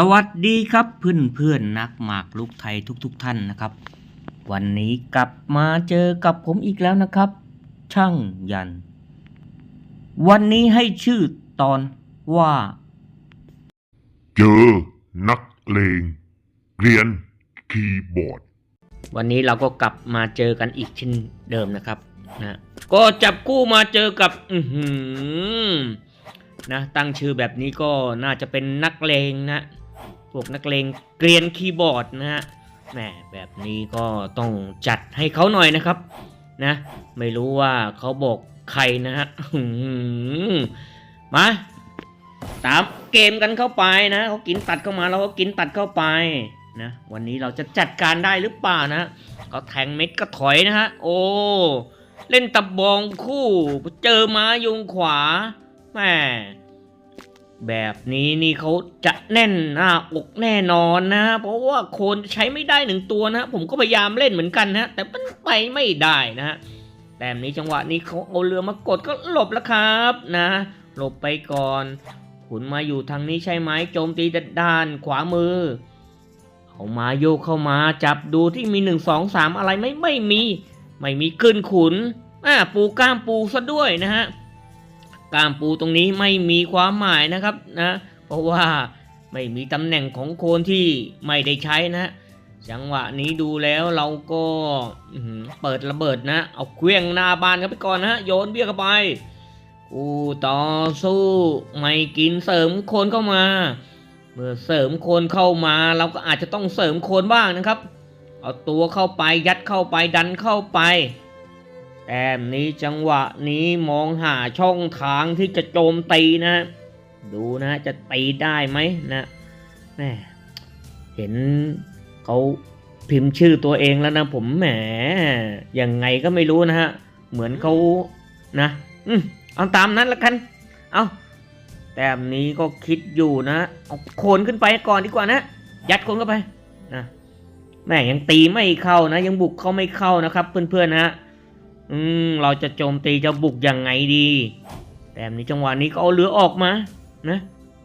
สวัสดีครับเพื่อนเพื่อนนักหมากลุกไทยทุกๆทท่านนะครับ วันนี้กลับมาเจอกับผมอีกแล้วนะครับ ช่างยัน วันนี้ให้ชื่อตอนว่า เจอนักเลงเรียนคีย์บอร์ด วันนี้เราก็กลับมาเจอกันอีกเช่นเดิมนะครับนะก็จับคู่มาเจอกับอือหือนะตั้งชื่อแบบนี้ก็น่าจะเป็นนักเลงนะ พวกนักเลงเกรียนคีย์บอร์ดนะฮะแหมแบบนี้ก็ต้องจัดให้เขาหน่อยนะครับ นะ ไม่รู้ว่าเขาบอกใครนะฮะมาตามเกมกันเข้าไปนะเขากินตัดเข้ามาเราก็กินตัดเข้าไปนะวันนี้เราจะจัดการได้หรือเปล่านะก็แทงเม็ดก็ถอยนะฮะโอ้เล่นตับบองคู่ เจอม้ายุงขวาแหม แบบนี้นี่เขาจะแน่นหน้าอกแน่นอนนะ เพราะว่าโคนใช้ไม่ได้หนึ่งตัวนะ ผมก็พยายามเล่นเหมือนกันนะ แต่มันไปไม่ได้นะแต่นี้จังหวะนี้เขาเอาเรือมากดก็หลบแล้วครับนะ หลบไปก่อน ขุนมาอยู่ทางนี้ใช่ไหมโจมตีด้านขวามือเอามาโยกเข้ามาจับดูที่มีหนึ่งสองสามอะไรไม่ไม่มี ไม่มีขึ้นขุนอ่าปูกล้ามปูซะด้วยนะฮะ กล้ามปูตรงนี้ไม่มีความหมายนะครับนะ เพราะว่าไม่มีตำแหน่งของโคนที่ไม่ได้ใช้นะ จังหวะนี้ดูแล้วเราก็เปิดระเบิดนะ เอาเครื่องหน้าบานกันไปก่อนนะโยนเบี้ยเข้าไปกูต่อสู้ไม่กินเสริมโคนเข้ามา เมื่อเสริมโคนเข้ามา เราก็อาจจะต้องเสริมโคนบ้างนะครับ เอาตัวเข้าไปยัดเข้าไปดันเข้าไป แต้มนี้จังหวะนี้มองหาช่องทางที่จะโจมตีนะ ดูนะจะตีได้ไหมนะแหมเห็นเขาพิมพ์ชื่อตัวเองแล้วนะผมแหมยังไงก็ไม่รู้นะฮะ เหมือนเขานะอืมเอาตามนั้นละกัน เอาแต้มนี้ก็คิดอยู่นะเอาโคนขึ้นไปก่อนดีกว่านะ ยัดโคนเข้าไปนะแม่ยังตีไม่เข้านะ ยังบุกเข้าไม่เข้านะครับ เพื่อนๆนะ อืมเราจะโจมตีจะบุกยังไงดี แต้มนี้จังหวะนี้ก็เอาเรือออกมานะ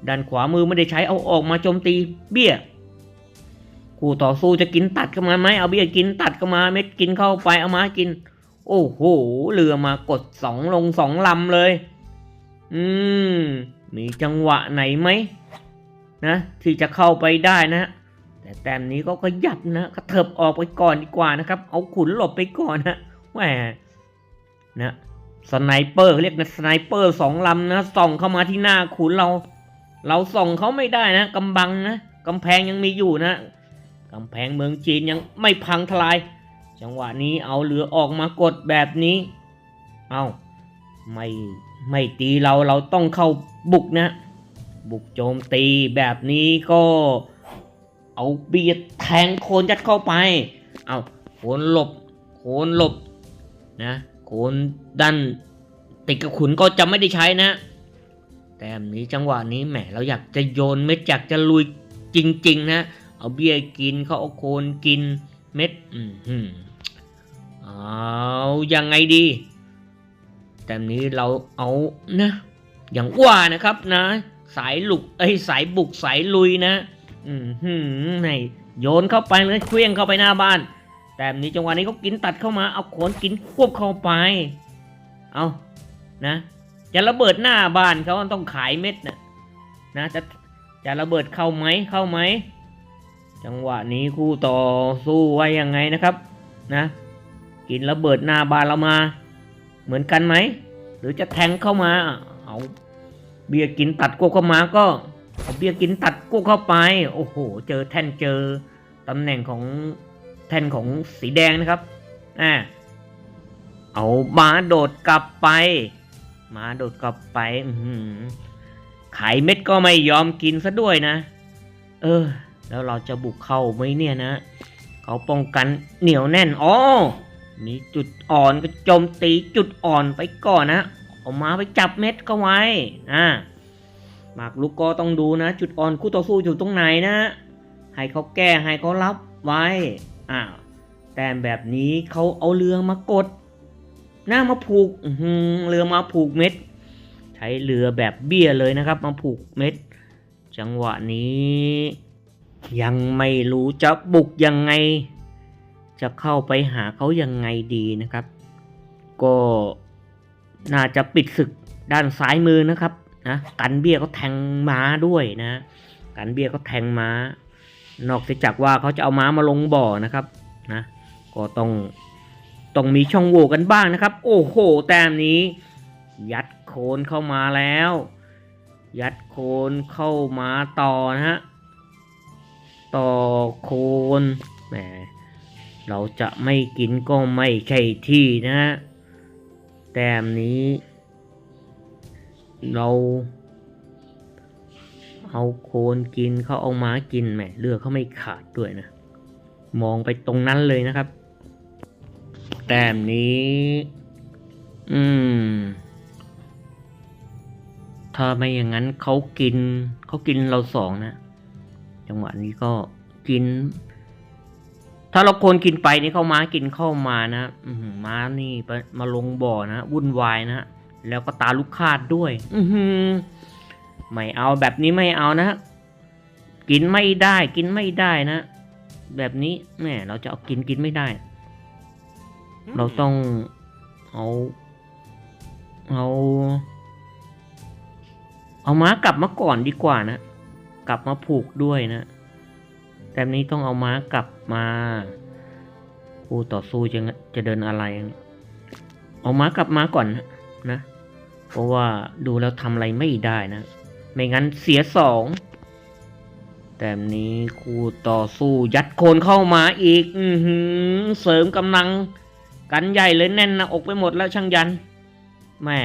ด้านขวามือไม่ได้ใช้เอาออกมาโจมตีเบี้ยคู่ต่อสู้จะกินตัดเข้ามาไหมเอาเบี้ยกินตัดเข้ามาเม็ดกินเข้าไปเอามากิน โอ้โหเรือมากดสองลงสองลำเลย อืมมีจังหวะไหนไหมนะที่จะเข้าไปได้นะแต่แต้มนี้ก็ขยับนะกระเถิบออกไปก่อนดีกว่านะครับ เอาขุนหลบไปก่อนนะแหม นะสไนเปอร์เขาเรียกนะสไนเปอร์สองลำนะส่องเข้ามาที่หน้าขุนเรา เราส่องเขาไม่ได้นะกำบังนะกำแพงยังมีอยู่นะกำแพงเมืองจีนยังไม่พังทลาย จังหวะนี้เอาเรือออกมากดแบบนี้ เอาไม่ไม่ตีเราเราต้องเข้าบุกนะ บุกโจมตีแบบนี้ก็ เอาเบียดแทงโคนยัดเข้าไป เอาโคนหลบโคนหลบนะ โคนดันติดกับขุนก็จะไม่ได้ใช้นะ แต้มนี้จังหวะนี้แหมเราอยากจะโยนเม็ดอยากจะลุยจริง ๆ นะ เอาเบี้ยกินเขาเอาโคนกินเม็ดอืมเอายังไงดี แต้มนี้เราเอานะ อย่างว่านะครับนะ สายลุกเอ้สายบุกสายลุยนะ อืมหืมไหนโยนเข้าไปเลยเคลี้ยงเข้าไปหน้าบ้าน แต่นี้จังหวะนี้เขากินตัดเข้ามาเอาขนกินควบเข้าไป เอานะจะระเบิดหน้าบ้านเขาต้องขายเม็ดนะนะจะจะระเบิดเข้าไหมเข้าไหมจังหวะนี้คู่ต่อสู้ไว้ยังไงนะครับนะ กินระเบิดหน้าบ้านเรามา เหมือนกันไหมหรือจะแทงเข้ามาเอาเบียกินตัดกวบเข้ามาก็เอาเบียกินตัดกู้เข้าไป โอ้โห เจอแท่นเจอตำแหน่งของ แท่นของสีแดงนะครับอ่าเอามาโดดกลับไป มาโดดกลับไปอือหือไข่เม็ดก็ไม่ยอมกินซะด้วยนะ เออ แล้วเราจะบุกเข้าไหมเนี่ยนะ เขาป้องกันเหนียวแน่นอ๋อมีจุดอ่อนก็โจมตีจุดอ่อนไปก่อนนะเอามาไปจับเม็ดก็ไว้อ่าหมากลุกก็ต้องดูนะ จุดอ่อนคู่ต่อสู้อยู่ตรงไหนนะ ให้เขาแก้ให้เขารับไว้ อ้าวแต่แบบนี้เขาเอาเรือมากด หน้ามาผูกเรือมาผูกเม็ด ใช้เรือแบบเบี้ยเลยนะครับ มาผูกเม็ด จังหวะนี้ ยังไม่รู้จะบุกยังไง จะเข้าไปหาเขายังไงดีนะครับ ก็น่าจะปิดศึกด้านซ้ายมือนะครับนะกันเบี้ยก็แทงม้าด้วยนะ กันเบี้ยก็แทงม้า นอกจากว่าเขาจะเอาม้ามาลงบ่อนะครับนะก็ต้องต้องมีช่องโหว่กันบ้างนะครับ โอ้โห แต้มนี้ ยัดโคนเข้ามาแล้ว ยัดโคนเข้ามาต่อนะฮะต่อโคนแหมเราจะไม่กินก็ไม่ใช่ที่นะฮะแต้มนี้ เรา เอาโคนกินเขาเอาม้ากินแหมเลือกเขาไม่ขาดด้วยนะ มองไปตรงนั้นเลยนะครับ แต้มนี้ อืม ถ้าไม่อย่างนั้นเขากินเขากินเราสองนะ จังหวะนี้ก็กิน ถ้าเราโคนกินไปนี่เขาม้ากินเข้ามานะอือหือม้านี่มาลงบ่อนะวุ่นวายนะแล้วก็ตาลูกคาดด้วย อือหือ ไม่เอาแบบนี้ไม่เอานะ กินไม่ได้กินไม่ได้นะ แบบนี้แหมเราจะเอากินกินไม่ได้ เราต้องเอาเอาเอาม้ากลับมาก่อนดีกว่านะ กลับมาผูกด้วยนะแต่นี้ต้องเอาม้ากลับมาผู้ต่อสู้จะจะเดินอะไรเอาม้ากลับมาก่อนนะนะเพราะว่าดูแล้วทำอะไรไม่ได้นะ ไม่งั้นเสียสองแต่นี้คู่ต่อสู้ยัดโคนเข้ามาอีก อือเสริมกำลัง กันใหญ่เลยแน่นหนะอกไปหมดแล้วช่างยันแม่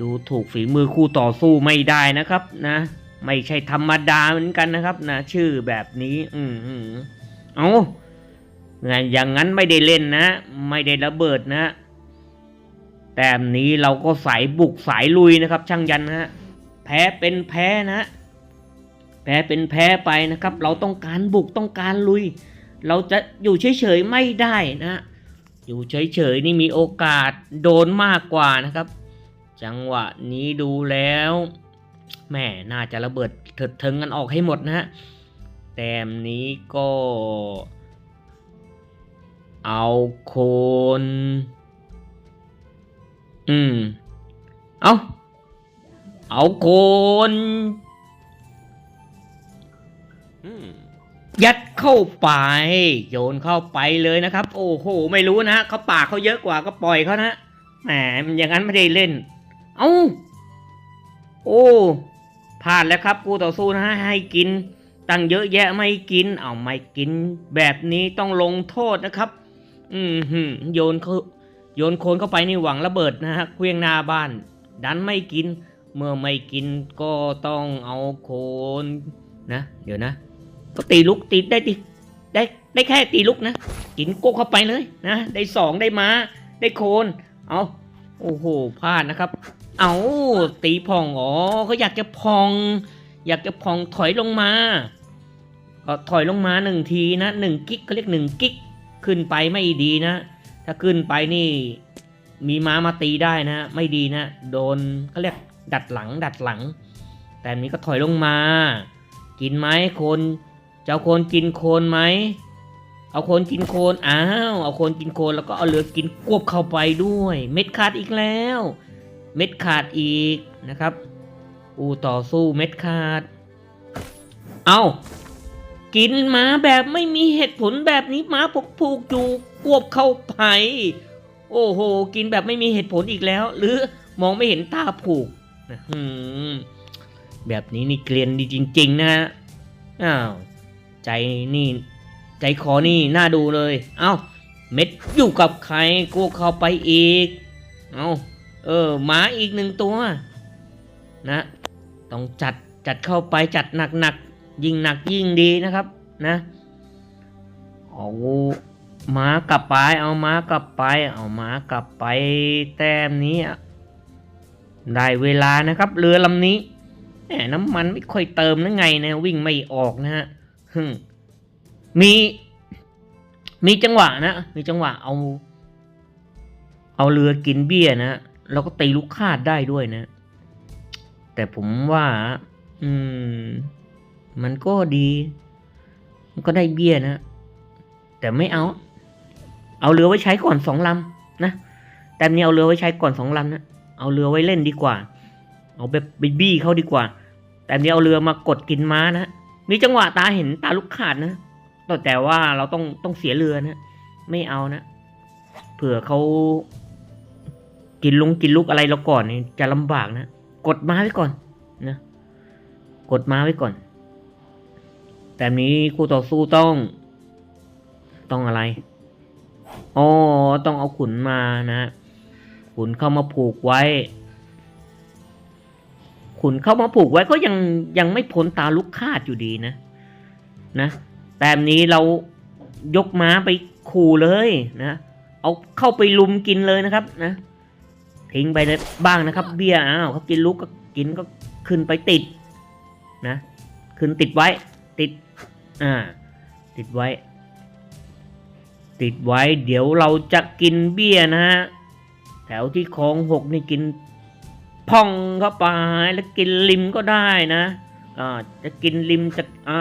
ดูถูกฝีมือคู่ต่อสู้ไม่ได้นะครับนะ ไม่ใช่ธรรมดาเหมือนกันนะครับนะชื่อแบบนี้ อือหือเอาไงอย่างนั้นไม่ได้เล่นนะ ไม่ได้ระเบิดนะ แต้มนี้เราก็สายบุกสายลุยนะครับ ช่างยันนะฮะ แพ้เป็นแพ้นะแพ้เป็นแพ้ไปนะครับ เราต้องการบุกต้องการลุย เราจะอยู่เฉยๆไม่ได้นะ อยู่เฉยๆนี่มีโอกาสโดนมากกว่านะครับ จังหวะนี้ดูแล้วแม่น่าจะระเบิดเถิดเทิงกันออกให้หมดนะฮะแต้มนี้ก็ เอาคน อืม เอา เอาโคนยัดเข้าไป โยนเข้าไปเลยนะครับ โอ้โห ไม่รู้นะเขาปากเขาเยอะกว่าก็ปล่อยเขานะแหมมันอย่างนั้นไม่ได้เล่น เอา้าโอ้พลาดแล้วครับกูต่อสู้นะฮะให้กิน ตั้งเยอะแยะไม่กิน เอาไม่กิน แบบนี้ต้องลงโทษนะครับ อืมหืมโยนเขาโยนโคนเข้าไปนี่หวังระเบิดนะฮะเคลี้ยงหน้าบ้าน ดันไม่กิน เมื่อไม่กินก็ต้องเอาโคนนะ เดี๋ยวนะ ก็ตีลุกตีได้ตีได้ได้แค่ตีลุกนะ กินโกเข้าไปเลยนะ ได้สองได้มาได้โคน เอาโอ้โหพลาดนะครับ เอาตีพองอ๋อเขาอยากจะพอง อยากจะพองถอยลงมาก็ถอยลงมาหนึ่งทีนะหนึ่งกิกเขาเรียกหนึ่งกิกขึ้นไปไม่ดีนะ ถ้าขึ้นไปนี่ มีม้ามาตีได้นะ ไม่ดีนะ โดนเขาเรียก ดัดหลังดัดหลัง แต่นี้ก็ถอยลงมา กินไหมโคนจะเอาโคนกินโคนไหมเอาโคนกินโคนอ้าวเอาโคนกินโคนแล้วก็เอาเหลือกินกวบเข้าไปด้วย เม็ดขาดอีกแล้ว เม็ดขาดอีกนะครับ อูต่อสู้เม็ดขาด เอากินหมาแบบไม่มีเหตุผลแบบนี้หมาผูกผูกอยู่กวบเข้าไปโอ้โห กินแบบไม่มีเหตุผลอีกแล้ว หรือมองไม่เห็นตาผูก แบบนี้นี่เกลียนดีจริง ๆ นะฮะอ้าวใจนี่ ใจคอนี่น่าดูเลย เอ้า เม็ดอยู่กับใครกูเข้าไปอีก เอาเออหมาอีกหนึ่งตัว นะ ต้องจัดจัดเข้าไปจัดหนักๆยิ่งหนักยิ่งดีนะครับ นะเอาม้ากลับไป เอาม้ากลับไป เอาม้ากลับไป แต้มนี้อะ ได้เวลานะครับเรือลำนี้แหมน้ำมันไม่ค่อยเติมนะไงนะวิ่งไม่ออกนะฮะมีมีจังหวะนะ มีจังหวะเอา เอาเรือกินเบี้ยนะแล้วก็ตีลูกคาดได้ด้วยนะ แต่ผมว่า อืม มันก็ดี มันก็ได้เบี้ยนะ แต่ไม่เอา เอาเรือไว้ใช้ก่อนสองลำนะแต่นี้เอาเรือไว้ใช้ก่อนสองลำนะ เอาเรือไว้เล่นดีกว่า เอาแบบบี้เขาดีกว่า แต่นี้เอาเรือมากดกินม้านะมีจังหวะตาเห็นตาลุกขาดนะแต่แต่ว่าเราต้องต้องเสียเรือนะไม่เอานะเผื่อเขากินลุงกินลุกอะไรเราก่อนนี่จะลำบากนะกดม้าไว้ก่อนนะกดม้าไว้ก่อน แต่นี้คู่ต่อสู้ต้อง ต้องอะไรอ๋อต้องเอาขุนมานะ ขุนเข้ามาผูกไว้ ขุนเข้ามาผูกไว้ก็ยังยังไม่พ้นตาลุกคาดอยู่ดีนะ นะแต่นี้เรายกม้าไปขู่เลยนะ เอาเข้าไปลุมกินเลยนะครับนะทิ้งไปเลยบ้างนะครับ เบี้ยอ้าวเขากินลุกก็กินก็ขึ้นไปติดนะขึ้นติดไว้ติดอ่าติดไว้ ติดไว้เดี๋ยวเราจะกินเบี้ยนะฮะ แถวที่คลองหกนี่กินพองเข้าไปแล้วกินริมก็ได้นะอ่าจะกินริมจะอ่า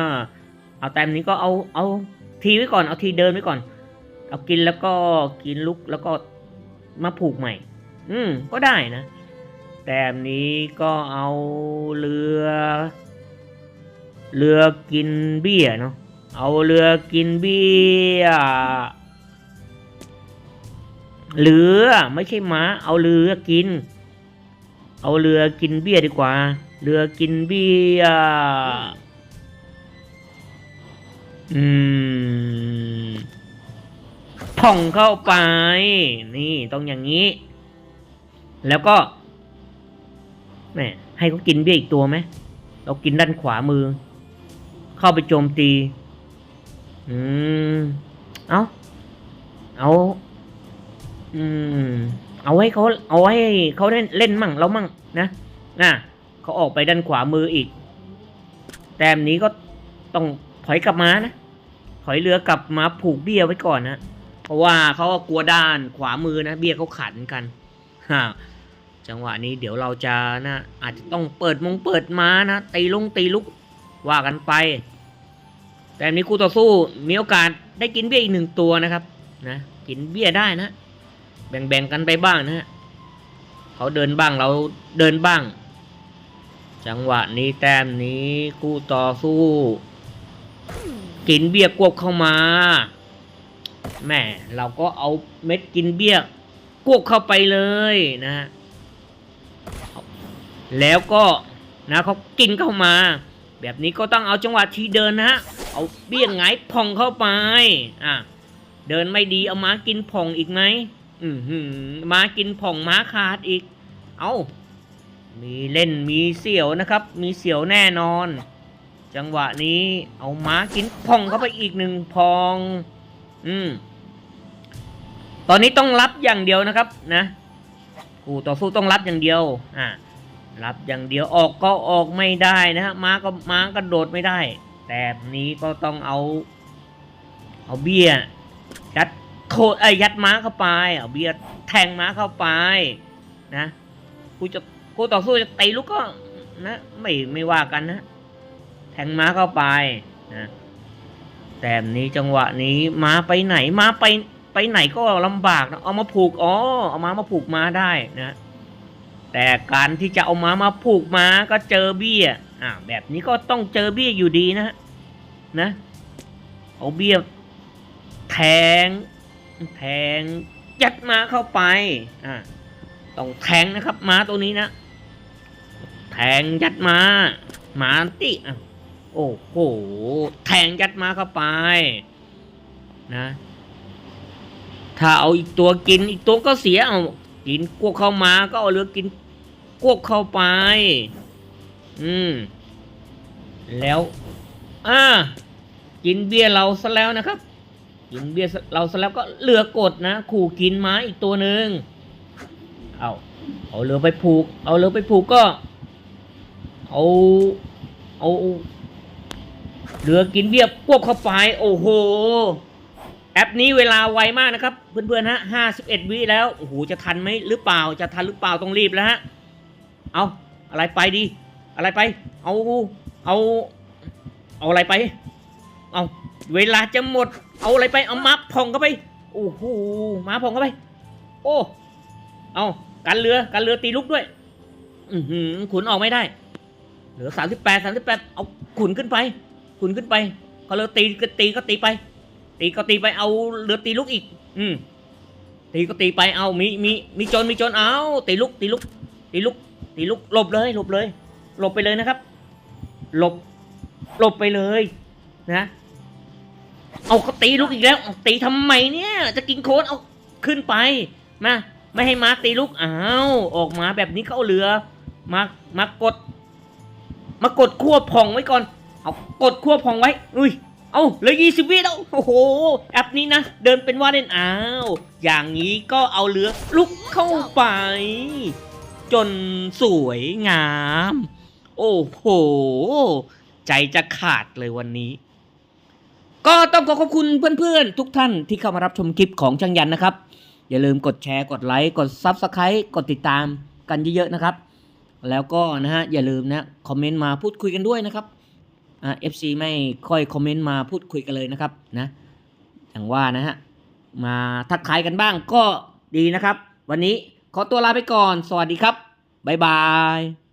เอาแต้มนี้ก็เอาเอาทีไว้ก่อนเอาทีเดินไว้ก่อน เอากินแล้วก็กินลุกแล้วก็มาผูกใหม่ อืมก็ได้นะ แต้มนี้ก็เอาเรือ เรือกินเบี้ยเนาะเอาเรือกินเบี้ย เรือไม่ใช่หมา เอาเรือกิน เอาเรือกินเบี้ยดีกว่า เรือกินเบี้ย อืมพ่องเข้าไป นี่ต้องอย่างนี้ แล้วก็แม่ให้เขากินเบี้ยอีกตัวไหมเรากินด้านขวามือ เข้าไปโจมตี อืม เอ้า เอา อืม เอาให้เขาเอาให้เขาเล่นเล่นมั่งเรามั่งนะน่ะเขาออกไปด้านขวามืออีก แต้มนี้ก็ต้องถอยกลับมานะ ถอยเรือกลับมาผูกเบี้ยไว้ก่อนนะเพราะว่าเขาก็กลัวด้านขวามือนะ เบี้ยเขาขันกันฮะจังหวะนี้เดี๋ยวเราจะนะ อาจจะต้องเปิดมงเปิดม้านะตีลงตีลุกว่ากันไป แต่อันนี้คู่ต่อสู้มีโอกาสได้กินเบี้ยอีกหนึ่งตัวนะครับ นะ กินเบี้ยได้นะ แบ่งๆกันไปบ้างนะฮะเขาเดินบ้างเราเดินบ้าง จังหวะนี้แต้มนี้คู่ต่อสู้ กินเบี้ยกวบเข้ามาแม่เราก็เอาเม็ดกินเบี้ยกวบเข้าไปเลยนะฮะแล้วก็นะเขากินเข้ามา แบบนี้ก็ต้องเอาจังหวะที่เดินนะฮะเอาเบี้ยงไงายผ่องเข้าไปอะเดินไม่ดีเอาม้ากินผ่องอีกไหม อือหือม้ากินผ่องม้าขาดอีก เอามีเล่นมีเสียวนะครับ มีเสียวแน่นอน จังหวะนี้เอาม้ากินพองเข้าไปอีกหนึ่งพอง อืมตอนนี้ต้องรับอย่างเดียวนะครับนะคู่ต่อสู้ต้องรับอย่างเดียว อ่ารับอย่างเดียวออกก็ออกไม่ได้นะฮะม้าก็ม้ากระโดดไม่ได้ แต่นี้ก็ต้องเอา เอาเบี้ยยัด โคเอ้ยัดม้าเข้าไปเอาเบี้ยแทงม้าเข้าไป นะกูจะกูต่อสู้จะตีลูกก็นะไม่ไม่ว่ากันนะ แทงม้าเข้าไปนะแต่นี้จังหวะนี้ม้าไปไหนม้าไปไปไหนก็ลำบากนะเอามาผูกอ๋อเอาม้ามาผูกม้าได้นะแต่การที่จะเอาม้ามาผูกม้าก็เจอเบี้ยอ่าแบบนี้ก็ต้องเจอเบี้ยอยู่ดีนะนะเอาเบี้ยแทง แทงยัดม้าเข้าไป อ่าต้องแทงนะครับม้าตัวนี้นะ แทงยัดมาหมาติอะโอ้โห แทงยัดมาเข้าไป นะ ถ้าเอาอีกตัวกินอีกตัวก็เสีย เอากินกวกเข้ามาก็เอาเรือกินกวกเข้าไป อืม แล้ว อ่า กินเบียร์เราซะแล้วนะครับ กินเบียร์เราซะแล้วก็เรือกดนะ ขู่กินม้าอีกตัวหนึ่งเอาเอาเรือไปผูก เอาเรือไปผูกก็เอาเอาเรือกินเบียบควบเข้าไปโอ้โห แอปนี้เวลาไวมากนะครับ เพื่อนๆฮะห้าสิบเอ็ดวิแล้วโอ้โหจะทันไหมหรือเปล่าจะทันหรือเปล่าต้องรีบแล้วฮะเอาอะไรไปดี อะไรไป เอาเอาเอาอะไรไป เอาเวลาจะหมด เอาอะไรไปเอามาผ่องเข้าไปโอ้โหมาผ่องเข้าไป โอ้ เอากันเรือกันเรือตีลูกด้วย อือหือขุนออกไม่ได้ เหลือสามสิบแปดสามสิบแปดเอาขุนขึ้นไป ขุนขึ้นไปก็เรือตีก็ตีก็ตีไป ตีก็ตีไปเอาเรือตีลูกอีก อืมตีก็ตีไปเอามีมีมีจรมีจรเอาตีลูกตีลูกตีลูกตีลูกหลบเลยหลบเลยหลบไปเลยนะครับหลบหลบไปเลย นะเอาก็ตีลูกอีกแล้วตีทำไมเนี่ย จะกินโคนเอาขึ้นไปมาไม่ให้มาตีลูกอ้าวออกมาแบบนี้ก็เอาเรือมามากด มากดควบพองไว้ก่อน เอากดควบพองไว้ อุ้ยเอาเหลือยี่สิบวิแล้วโอ้โหแอปนี้นะเดินเป็นว่าเล่นอ้าวอย่างนี้ก็เอาเรือลุกเข้าไป จนสวยงาม โอ้โห ใจจะขาดเลยวันนี้ ก็ต้องขอขอบคุณเพื่อนๆ ทุกท่านที่เข้ามารับชมคลิปของช่างยันนะครับ อย่าลืมกดแชร์กดไลค์กด Subscribe กดติดตามกันเยอะๆนะครับ แล้วก็นะฮะอย่าลืมนะคอมเมนต์มาพูดคุยกันด้วยนะครับอ่าเอ FC ไม่ค่อยคอมเมนต์มาพูดคุยกันเลยนะครับนะอย่างว่านะฮะมาทักทายกันบ้างก็ดีนะครับ วันนี้ขอตัวลาไปก่อน สวัสดีครับบ๊ายบาย